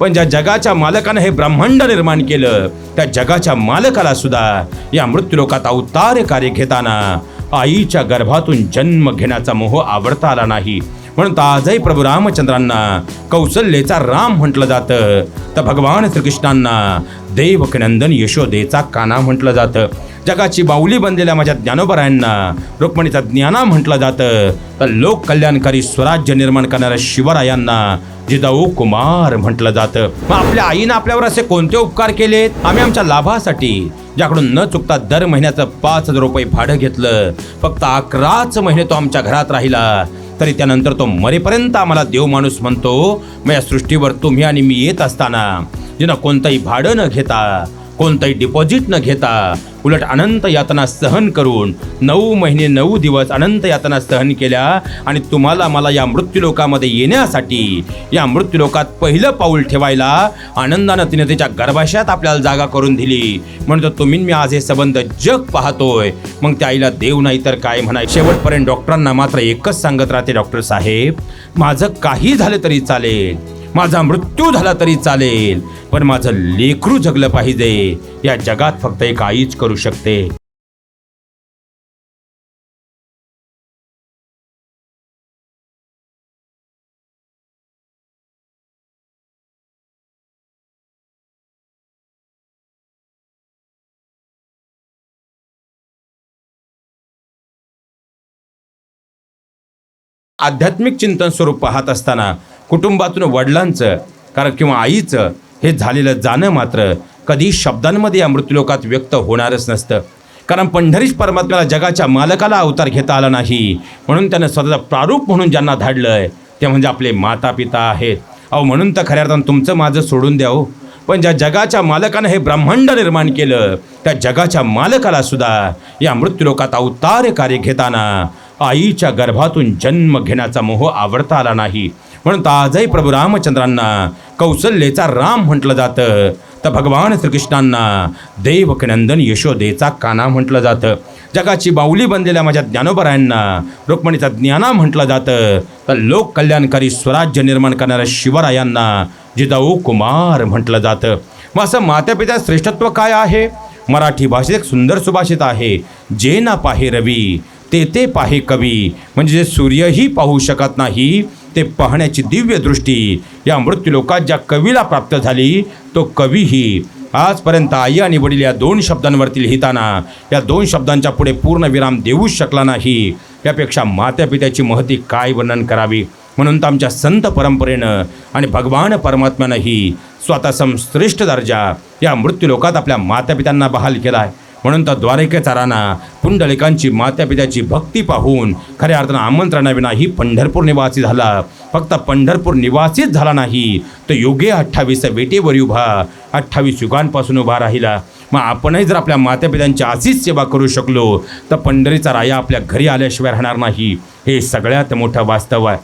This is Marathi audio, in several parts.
पण ज्या जगाच्या मालकानं हे ब्रह्मांड निर्माण केलं त्या जगाच्या मालकाला सुद्धा या मृत्यूलोकात अवतार कार्य घेताना आईच्या गर्भातून जन्म घेण्याचा मोह आवडता आला नाही. म्हणून तर आजही प्रभू रामचंद्रांना कौशल्येचा राम म्हटलं जातं. तर भगवान श्रीकृष्णांना देवकनंदन यशोदेचा काना म्हटलं जातं. जगाची बाहुली बनलेल्या माझ्या ज्ञानोबरायांना रुक्मिणीचा ज्ञाना म्हटलं जातं. तर लोककल्याणकारी स्वराज्य निर्माण करणाऱ्या शिवरायांना जिजाऊ कुमार म्हटलं जातं. मग आपल्या आईनं आपल्यावर असे कोणते उपकार केलेत? आम्ही आमच्या लाभासाठी ज्याकडून न चुकता दर महिन्याचं पाच हजार रुपये भाडं घेतलं. फक्त अकराच महिने तो आमच्या घरात राहिला. तरी त्यानंतर तो मरेपर्यंत आम्हाला देव माणूस म्हणतो मग या सृष्टीवर तुम्ही आणि मी येत असताना जिनं कोणतंही भाडं न घेता कोणतंही डिपॉझिट न घेता उलट अनंत यातना सहन करून नऊ महिने नऊ दिवस अनंत यातना सहन केल्या आणि तुम्हाला मला या मृत्यूलोकामध्ये येण्यासाठी या मृत्यूलोकात पहिलं पाऊल ठेवायला आनंदानं तिने त्याच्या गर्भाशयात आपल्याला जागा करून दिली. म्हणतो तुम्ही मी आज हे संबंध जग पाहतोय. मग त्या आईला देव नाही तर काय म्हणाय शेवटपर्यंत डॉक्टरांना मात्र एकच सांगत राहते डॉक्टर साहेब माझं काही झालं तरी चालेल. माझा मृत्यू झाला तरी चालेल पण माझं लेकरू जगलं पाहिजे. या जगात फक्त एक आईच करू शकते. आध्यात्मिक चिंतन स्वरूप पाहत असताना कुटुंबातून वडिलांचं कारण किंवा आईचं हे झालेलं जाणं मात्र कधी शब्दांमध्ये या मृत्यूलोकात व्यक्त होणारच नसतं. कारण पंढरीश परमात्म्याला जगाच्या मालकाला अवतार घेता आला नाही. म्हणून त्यानं स्वतःचा प्रारूप म्हणून ज्यांना धाडलं आहे ते म्हणजे आपले माता पिता आहेत. अहो म्हणून तर खऱ्या अर्थानं तुमचं माझं सोडून द्या हो. पण ज्या जगाच्या मालकानं हे ब्रह्मांड निर्माण केलं त्या जगाच्या मालकाला सुद्धा या मृत्यूलोकात अवतार कार्य घेताना आईच्या गर्भातून जन्म घेण्याचा मोह आवडता आला नाही. म्हणून तर आजही प्रभू रामचंद्रांना कौशल्येचा राम म्हटलं जातं. तर भगवान श्रीकृष्णांना देवकनंदन यशोदेचा काना म्हटलं जातं. जगाची बाहुली बनलेल्या माझ्या ज्ञानोबरायांना रुक्मिणीचा ज्ञाना म्हटलं जातं. तर लोककल्याणकारी स्वराज्य निर्माण करणाऱ्या शिवरायांना जिजाऊ कुमार म्हटलं जातं. मग असं मातापित्या श्रेष्ठत्व काय आहे? मराठी भाषेत एक सुंदर सुभाषित आहे. जे ना पाहे रवी ते ते पाहे कवी. म्हणजे जे सूर्यही पाहू शकत नाही ते पाहण्याची दिव्य दृष्टी. या मृत्यूलोकात ज्या कवीला प्राप्त झाली तो कवीही आजपर्यंत आई आणि वडील या दोन शब्दांवरती लिहिताना या दोन शब्दांच्या पुढे पूर्ण विराम देऊच शकला नाही. यापेक्षा मात्यापित्याची महती काय वर्णन करावी? म्हणून तर आमच्या संत परंपरेनं आणि भगवान परमात्म्यानंही स्वतः श्रेष्ठ दर्जा या मृत्यूलोकात आपल्या मातापित्यांना बहाल केला आहे म्हणून तर द्वारिकेचा राणा पुंडलिकांची मात्यापित्याची भक्ती पाहून खऱ्या अर्थानं आमंत्रणाविनाही पंढरपूर निवासी झाला. फक्त पंढरपूर निवासीच झाला नाही तर योगे अठ्ठावीस वेटेवर उभा अठ्ठावीस युगांपासून उभा राहिला. मग आपणही जर आपल्या मातापित्यांची अशीच सेवा करू शकलो तर पंढरीचा राया आपल्या घरी आल्याशिवाय राहणार नाही. हे सगळ्यात मोठं वास्तव आहे.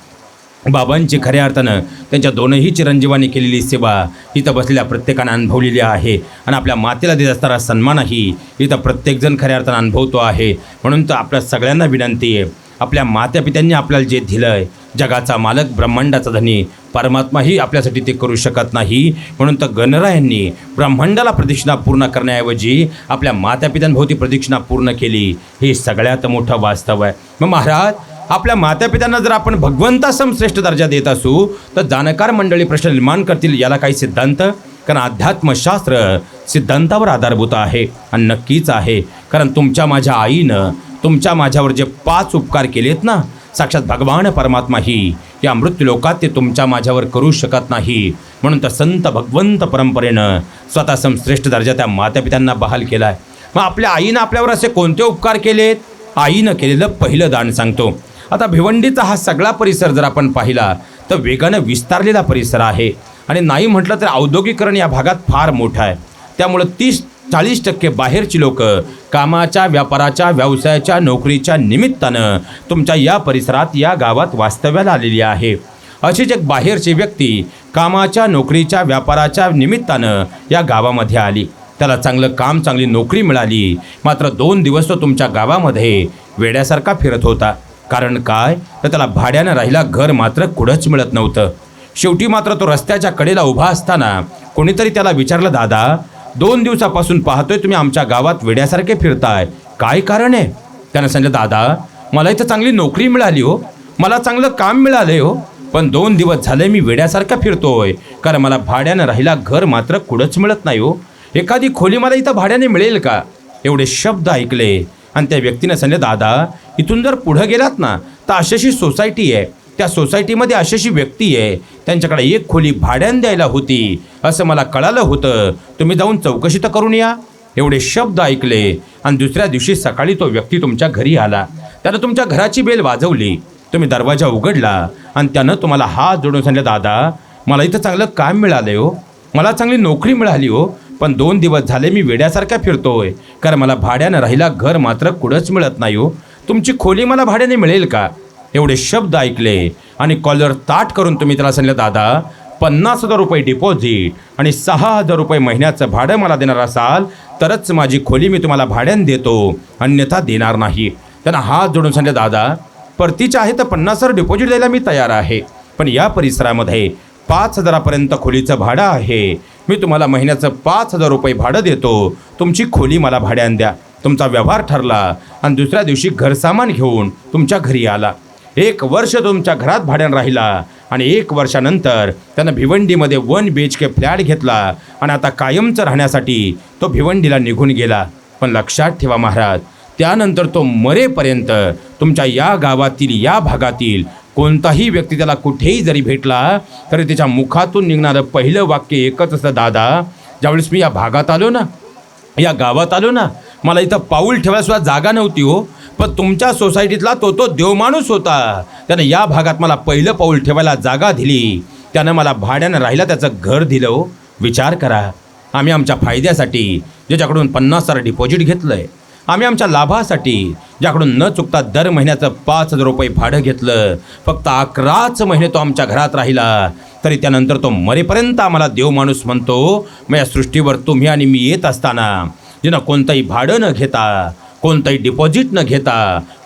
बाबांची खऱ्या अर्थानं त्यांच्या दोनही चिरंजीवांनी केलेली सेवा इथं बसलेल्या प्रत्येकानं अनुभवलेली आहे. आणि आपल्या मातेला देत असणारा सन्मानही इथं प्रत्येकजण खऱ्या अर्थानं अनुभवतो आहे. म्हणून तर आपल्या सगळ्यांना विनंती आहे आपल्या मात्यापित्यांनी आपल्याला जे दिलं आहे जगाचा मालक ब्रह्मांडाचा धनी परमात्माही आपल्यासाठी ते करू शकत नाही. म्हणून तर गणरायांनी ब्रह्मांडाला प्रदक्षिणा पूर्ण करण्याऐवजी आपल्या मातापित्यांभोवती प्रदक्षिणा पूर्ण केली. हे सगळ्यात मोठं वास्तव आहे. मग महाराज आपल्या मातापित्यांना जर आपण भगवंतासम श्रेष्ठ दर्जा देत असू तर जाणकार मंडळी प्रश्न निर्माण करतील याला काही सिद्धांत. कारण अध्यात्मशास्त्र सिद्धांतावर आधारभूत आहे आणि नक्कीच आहे. कारण तुमच्या माझ्या आईनं तुमच्या माझ्यावर जे पाच उपकार केलेत ना साक्षात भगवान परमात्माही या मृत्यूलोकात ते तुमच्या माझ्यावर करू शकत नाही. म्हणून तर संत भगवंत परंपरेनं स्वतः श्रेष्ठ दर्जा त्या मातापित्यांना बहाल केला आहे मग आपल्या आईनं आपल्यावर असे कोणते उपकार केलेत? आईनं केलेलं पहिलं दान सांगतो. आता भिवंडीचा हा सगळा परिसर जर आपण पाहिला तर वेगानं विस्तारलेला परिसर आहे. आणि नाही म्हटलं तर औद्योगिकरण या भागात फार मोठं आहे. त्यामुळं तीस चाळीस टक्के बाहेरची लोक कामाच्या व्यापाराच्या व्यवसायाच्या नोकरीच्या निमित्तानं तुमच्या या परिसरात या गावात वास्तव्याला आलेली आहे. अशीच एक बाहेरची व्यक्ती कामाच्या नोकरीच्या व्यापाराच्या निमित्तानं या गावामध्ये आली. त्याला चांगलं काम चांगली नोकरी मिळाली. मात्र दोन दिवस तो तुमच्या गावामध्ये वेड्यासारखा फिरत होता. कारण काय? तर त्याला भाड्यानं राहिला घर मात्र कुठंच मिळत नव्हतं. शेवटी मात्र तो रस्त्याच्या कडेला उभा असताना कोणीतरी त्याला विचारलं दादा दोन दिवसापासून पाहतोय तुम्ही आमच्या गावात वेड्यासारखे फिरताय. काय कारण आहे? त्यानं सांगितलं दादा मला इथं चांगली नोकरी मिळाली हो. मला चांगलं काम मिळालंय हो. पण दोन दिवस झाले मी वेड्यासारखा फिरतोय. कारण मला भाड्यानं राहिला घर मात्र कुठंच मिळत नाही हो. एखादी खोली मला इथं भाड्याने मिळेल का? एवढे शब्द ऐकले. आणि त्या व्यक्तीनं सांगितलं दादा इथून जर पुढं गेलात ना तर अशाशी सोसायटी आहे. त्या सोसायटीमध्ये अशाशी व्यक्ती आहे. त्यांच्याकडे एक खोली भाड्यानं द्यायला होती. असं मला कळालं होतं. तुम्ही जाऊन चौकशी तर करून या. एवढे शब्द ऐकले. आणि दुसऱ्या दिवशी सकाळी तो व्यक्ती तुमच्या घरी आला. त्यानं तुमच्या घराची बेल वाजवली. तुम्ही दरवाजा उघडला. आणि त्यानं तुम्हाला हात जोडून सांगितलं दादा मला इथं चांगलं काम मिळालं हो. मला चांगली नोकरी मिळाली हो. पण दोन दिवस झाले मी वेड्यासारखा फिरतोय. कारण मला भाड्यानं राहिला घर मात्र कुठंच मिळत नाही हो. तुमची खोली मला भाड्याने मिळेल का? एवढे शब्द ऐकले. आणि कॉलर ताट करून तुम्ही त्याला सांगितलं दादा पन्नास हजार रुपये डिपॉझिट आणि सहा हजार रुपये महिन्याचं भाडं मला देणार असाल तरच माझी खोली मी तुम्हाला भाड्याने देतो. अन्यथा देणार नाही. त्यांना हात जोडून सांगितलं दादा परतीच्या आहे तर पन्नास हजार डिपॉझिट द्यायला मी तयार आहे. पण या परिसरामध्ये पाच हजारापर्यंत खोलीचं भाडं आहे. मी तुम्हाला महिन्याचं पाच हजार रुपये भाडं देतो. तुमची खोली मला भाड्यानं द्या. तुमचा व्यवहार ठरला. आणि दुसऱ्या दिवशी घरसामान घेऊन तुमच्या घरी आला. एक वर्ष तुमच्या घरात भाड्यानं राहिला. आणि एक वर्षानंतर त्यानं भिवंडीमध्ये one B H K flat घेतला. आणि आता कायमचं राहण्यासाठी तो भिवंडीला निघून गेला. पण लक्षात ठेवा महाराज त्यानंतर तो मरेपर्यंत तुमच्या या गावातील या भागातील कोणताही व्यक्ती त्याला कुठेही जरी भेटला तरी त्याच्या मुखातून निघणारं पहिलं वाक्य एकच असतं दादा ज्यावेळेस मी या भागात आलो ना या गावात आलो ना मला इथं पाऊल ठेवायला जागा नव्हती हो पण तुमच्या सोसायटीतला तो तो देवमाणूस होता. त्यानं या भागात मला पहिलं पाऊल ठेवायला जागा दिली. त्यानं मला भाड्यानं राहिला त्याचं घर दिलं हो. विचार करा. आम्ही आमच्या फायद्यासाठी ज्याच्याकडून पन्नास हजार डिपॉझिट घेतलं आहे आम्ही आमच्या लाभासाठी ज्याकडून न चुकता दर महिन्याचं पाच हजार रुपये भाडं घेतलं फक्त अकराच महिने तो आमच्या घरात राहिला. तरी त्यानंतर तो मरेपर्यंत आम्हाला देव माणूस म्हणतो मग या सृष्टीवर तुम्ही आणि मी येत असताना जिनं कोणतंही भाडं न घेता कोणतंही डिपॉझिट न घेता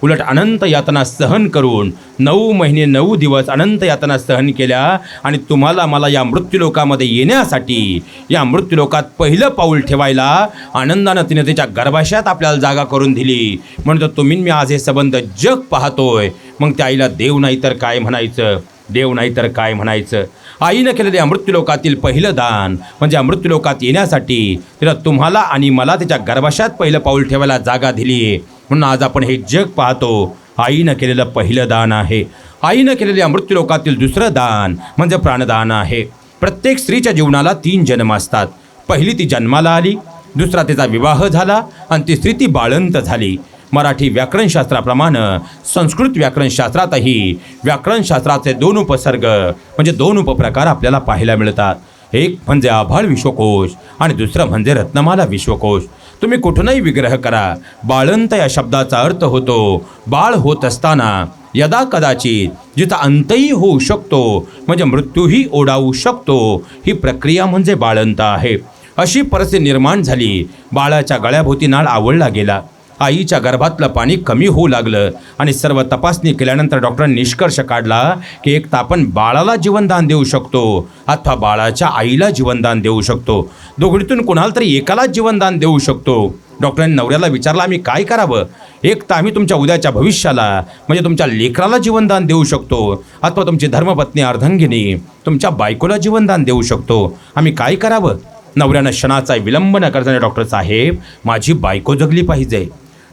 उलट अनंत यातना सहन करून नऊ महिने नऊ दिवस अनंत यातना सहन केल्या आणि तुम्हाला मला या मृत्यूलोकामध्ये येण्यासाठी या मृत्यूलोकात पहिलं पाऊल ठेवायला आनंदानं तिने तिच्या गर्भाशयात आपल्याला जागा करून दिली. म्हणतो तुम्ही मी आज हे संबंध जग पाहतोय. मग त्या आईला देव नाही तर काय म्हणायचं? देव नाही तर काय म्हणायचं? आईनं केलेले अमृत्यूलोकातील पहिलं दान. म्हणजे अमृत्यूलोकात येण्यासाठी तिला तुम्हाला आणि मला त्याच्या गर्भाशात पहिलं पाऊल ठेवायला जागा दिली. म्हणून आज आपण हे जग पाहतो. आईनं केलेलं पहिलं दान आहे. आईनं केलेले अमृत्यूलोकातील दुसरं दान म्हणजे प्राणदान आहे. प्रत्येक स्त्रीच्या जीवनाला तीन जन्म असतात. पहिली ती जन्माला आली दुसरा तिचा विवाह झाला आणि तिसरी ती बाळंत झाली. मराठी व्याकरणशास्त्राप्रमाणे संस्कृत व्याकरणशास्त्रातही व्याकरणशास्त्राचे दोन उपसर्ग म्हणजे दोन उपप्रकार आपल्याला पाहायला मिळतात. एक म्हणजे आभाळ विश्वकोश आणि दुसरं म्हणजे रत्नमाला विश्वकोश. तुम्ही कुठूनही विग्रह करा. बाळंत या शब्दाचा अर्थ होतो बाळ होत असताना. यदा कदाचित जिथं अंतही होऊ शकतो म्हणजे मृत्यूही ओढावू शकतो ही प्रक्रिया म्हणजे बाळंत आहे. अशी परिस्थिती निर्माण झाली. बाळाच्या गळ्याभोवती नाळ आवडला गेला. आईच्या गर्भातलं पाणी कमी होऊ लागलं आणि सर्व तपासणी केल्यानंतर डॉक्टरांनी निष्कर्ष काढला की एक तर आपण बाळाला जीवनदान देऊ शकतो अथवा बाळाच्या आईला जीवनदान देऊ शकतो. दोघडीतून कोणाला तरी एकालाच जीवनदान देऊ शकतो. डॉक्टरांनी नवऱ्याला विचारलं आम्ही काय करावं? एक तर आम्ही तुमच्या उद्याच्या भविष्याला म्हणजे तुमच्या लेकराला जीवनदान देऊ शकतो अथवा तुमची धर्मपत्नी अर्धांगिनी तुमच्या बायकोला जीवनदान देऊ शकतो. आम्ही काय करावं? नवऱ्यानं क्षणाचा विलंब न करताना डॉक्टर साहेब माझी बायको जगली पाहिजे.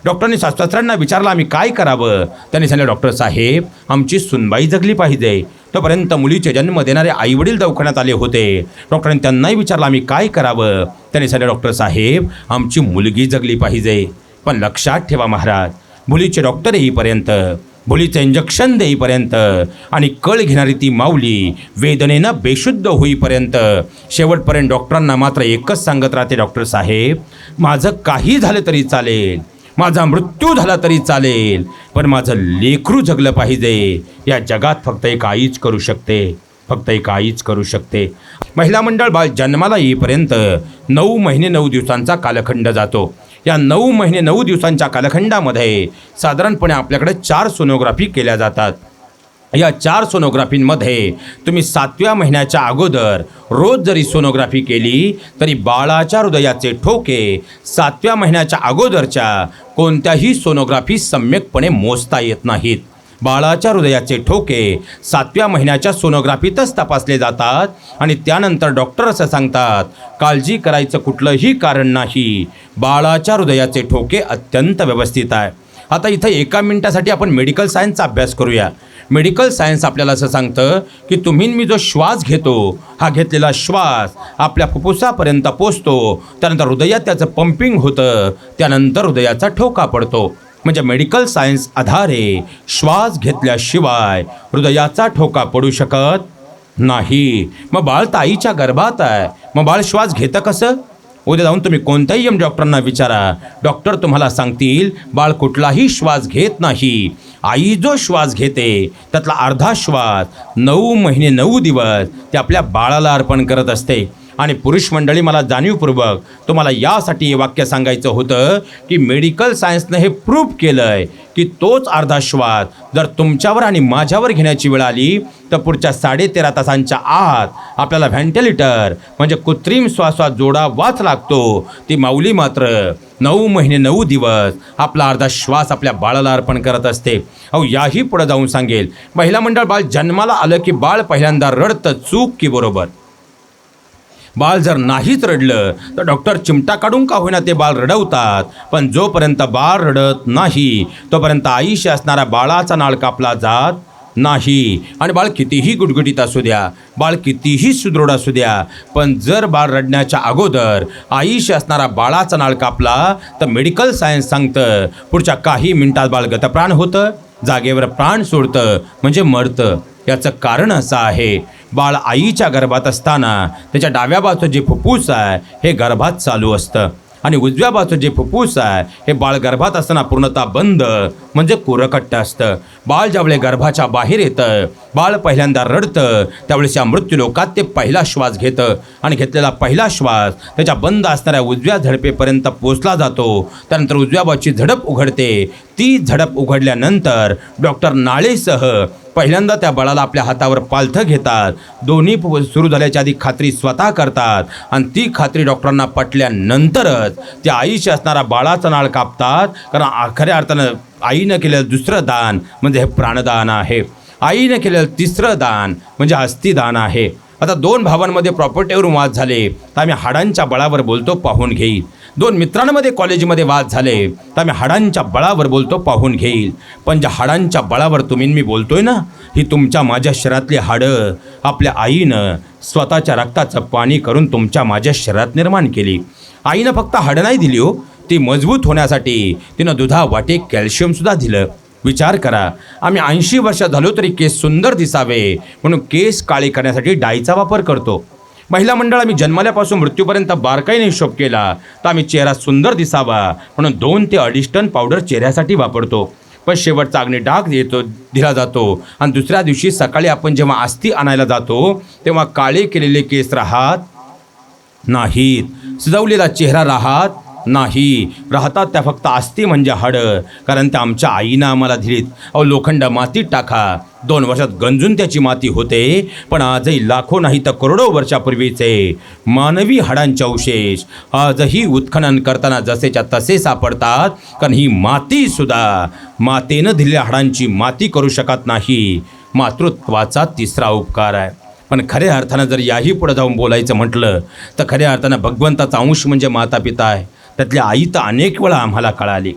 डॉक्टरांनी शास्त्रज्ञांना विचारलं आम्ही काय करावं? त्यांनी सांगितलं डॉक्टर साहेब आमची सुनबाई जगली पाहिजे. तोपर्यंत मुलीचे जन्म देणारे आईवडील दवाखान्यात आले होते. डॉक्टरांनी त्यांनाही विचारलं आम्ही काय करावं? त्यांनी सांगितलं डॉक्टर साहेब आमची मुलगी जगली पाहिजे. पण लक्षात ठेवा महाराज मुलीचे डॉक्टर येईपर्यंत मुलीचं इंजेक्शन देईपर्यंत आणि कळ घेणारी ती माऊली वेदनेनं बेशुद्ध होईपर्यंत शेवटपर्यंत डॉक्टरांना मात्र एकच सांगत राहते डॉक्टर साहेब माझं काही झालं तरी चालेल. माझा मृत्यू झाला तरी चालेल पण माझं लेकरू जगलं पाहिजे. या जगात फक्त एक आईच करू शकते फक्त एक आईच करू शकते. महिला मंडळ बाळ जन्माला येईपर्यंत नऊ महिने नऊ दिवसांचा कालखंड जातो. या नऊ महिने नऊ दिवसांच्या कालखंडामध्ये साधारणपणे आपल्याकडे चार सोनोग्राफी केल्या जातात. या चार सोनोग्राफींमध्ये तुम्ही सातव्या महिन्याच्या अगोदर रोज जरी सोनोग्राफी केली तरी बाळाच्या हृदयाचे ठोके सातव्या महिन्याच्या अगोदरच्या कोणत्याही सोनोग्राफी सम्यकपणे मोजता येत नाहीत. बाळाच्या हृदयाचे ठोके सातव्या महिन्याच्या सोनोग्राफीतच तपासले जातात आणि त्यानंतर डॉक्टर असं सांगतात काळजी करायचं कुठलंही कारण नाही. बाळाच्या हृदयाचे ठोके अत्यंत व्यवस्थित आहे. आता इथं एका मिनिटासाठी आपण मेडिकल सायन्सचा अभ्यास करूया. मेडिकल सायन्स आपल्याला असं सांगतं की तुम्ही मी जो श्वास घेतो हा घेतलेला श्वास आपल्या फुफ्फुसापर्यंत पोचतो त्यानंतर हृदयात त्याचं पंपिंग होतं त्यानंतर हृदयाचा ठोका पडतो. म्हणजे मेडिकल सायन्स आधारे श्वास घेतल्याशिवाय हृदयाचा ठोका पडू शकत नाही. मग बाळ ताईच्या गर्भात आहे. मग बाळ श्वास घेतं कसं? उद्या जाऊन तुम्ही कोणत्याही एम डॉक्टरांना विचारा. डॉक्टर तुम्हाला सांगतील बाळ कुठलाही श्वास घेत नाही. आई जो श्वास घेते त्यातला अर्धा श्वास नऊ महिने नऊ दिवस ते आपल्या बाळाला अर्पण करत असते. आणि पुरुष मंडळी मला जाणीवपूर्वक तुम्हाला यासाठी हे वाक्य सांगायचं होतं की मेडिकल सायन्सनं हे प्रूव्ह केलं आहे की तोच अर्धा श्वास जर तुमच्यावर आणि माझ्यावर घेण्याची वेळ आली तर पुढच्या साडेतेरा तासांच्या आत आपल्याला व्हेंटिलेटर म्हणजे कृत्रिम श्वासात जोडावाच लागतो. ती माऊली मात्र नऊ महिने नऊ दिवस आपला अर्धा श्वास आपल्या बाळाला अर्पण करत असते. अहो याही पुढे जाऊन सांगेल महिला मंडळ बाळ जन्माला आलं की बाळ पहिल्यांदा रडतं चूक की बरोबर? बाळ जर नाहीच रडलं तर डॉक्टर चिमटा काढून का होईना ते बाळ रडवतात? पण जोपर्यंत बाळ रडत नाही तोपर्यंत आईशी असणाऱ्या बाळाचा नाळ कापला जात नाही. आणि बाळ कितीही गुटगुटीत असू द्या बाळ कितीही सुदृढ असू द्या पण जर बाळ रडण्याच्या अगोदर आईशी असणारा बाळाचा नाळ कापला तर मेडिकल सायन्स सांगतं पुढच्या काही मिनिटात बाळ गतप्राण होतं जागेवर प्राण सोडतं म्हणजे मरतं. याचं कारण असं आहे बाळ आईच्या गर्भात असताना त्याच्या डाव्या बाजूचं जे फुफ्फूस आहे हे गर्भात चालू असतं. आणि उजव्या बाजूचं जे फुफ्फूस आहे हे बाळ गर्भात असताना पूर्णतः बंद म्हणजे कुरकट्ट असतं. बाळ ज्यावेळी गर्भाच्या बाहेर येतं बाळ पहिल्यांदा रडतं त्यावेळेस या मृत्यूलोकात ते पहिला श्वास घेतं. आणि घेतलेला पहिला श्वास त्याच्या बंद असणाऱ्या उजव्या झडपेपर्यंत पोचला जातो. त्यानंतर उजव्या बाजूची झडप उघडते. ती झडप उघडल्यानंतर डॉक्टर नाळेसह पहिल्यांदा त्या बाळाला आपल्या हातावर पालथं घेतात. दोन्ही सुरू झाल्याच्या आधी खात्री स्वतः करतात आणि ती खात्री डॉक्टरांना पटल्यानंतरच त्या आईशी असणारा बाळाचा नाळ कापतात. कारण आखऱ्या खऱ्या अर्थानं आईनं केलेलं दुसरं दान म्हणजे हे प्राणदान आहे. आईनं केलेलं तिसरं दान म्हणजे अस्थिदान आहे. आता दोन भावांमध्ये प्रॉपर्टीवरून वाद झाले तर आम्ही हाडांच्या बळावर बोलतो पाहून घेईल. दोन मित्रांमध्ये कॉलेजमध्ये वाद झाले तर आम्ही हाडांच्या बळावर बोलतो पाहून घेईल. पण ज्या हाडांच्या बळावर तुम्ही मी बोलतोय ना ही तुमच्या माझ्या शरीरातली हाडं आपल्या आईनं स्वतःच्या रक्ताचं पाणी करून तुमच्या माझ्या शरीरात निर्माण केली. आईनं फक्त हाडं नाही दिली हो ती मजबूत होण्यासाठी तिनं दुधा वाटे कॅल्शियमसुद्धा दिलं. विचार करा आम्ही ऐंशी वर्ष झालो तरी केस सुंदर दिसावे म्हणून केस काळे करण्यासाठी डाईचा वापर करतो. महिला मंडळ आम्ही जन्मल्यापासून मृत्यूपर्यंत बारकाईने हिशोब केला तर आम्ही चेहरा सुंदर दिसावा म्हणून दोन ते अडीच टन पावडर चेहऱ्यासाठी वापरतो. पण शेवटचा अग्नी डाग येतो दिला जातो आणि दुसऱ्या दिवशी सकाळी आपण जेव्हा अस्थी आणायला जातो तेव्हा काळे केलेले केस राहत नाहीत. सजवलेला चेहरा राहत नाही. राहतात त्या फक्त आस्ती म्हणजे हाडं. कारण त्या आमच्या आईनं आम्हाला दिलीत. अहो लोखंड मातीत टाका. दोन वर्षात गंजून त्याची माती होते. पण आजही लाखो नाही तर करोडो वर्षापूर्वीचे मानवी हाडांचे अवशेष आजही उत्खनन करताना जसेच्या तसे सापडतात. कारण ही मातीसुद्धा मातेनं दिलेल्या हाडांची माती करू शकत नाही. मातृत्वाचा तिसरा उपकार आहे. पण खऱ्या अर्थानं जर याही पुढे जाऊन बोलायचं म्हटलं तर खऱ्या अर्थानं भगवंताचा अंश म्हणजे माता पिता आहे. त्यातली आई तर अनेक वेळा आम्हाला कळाली.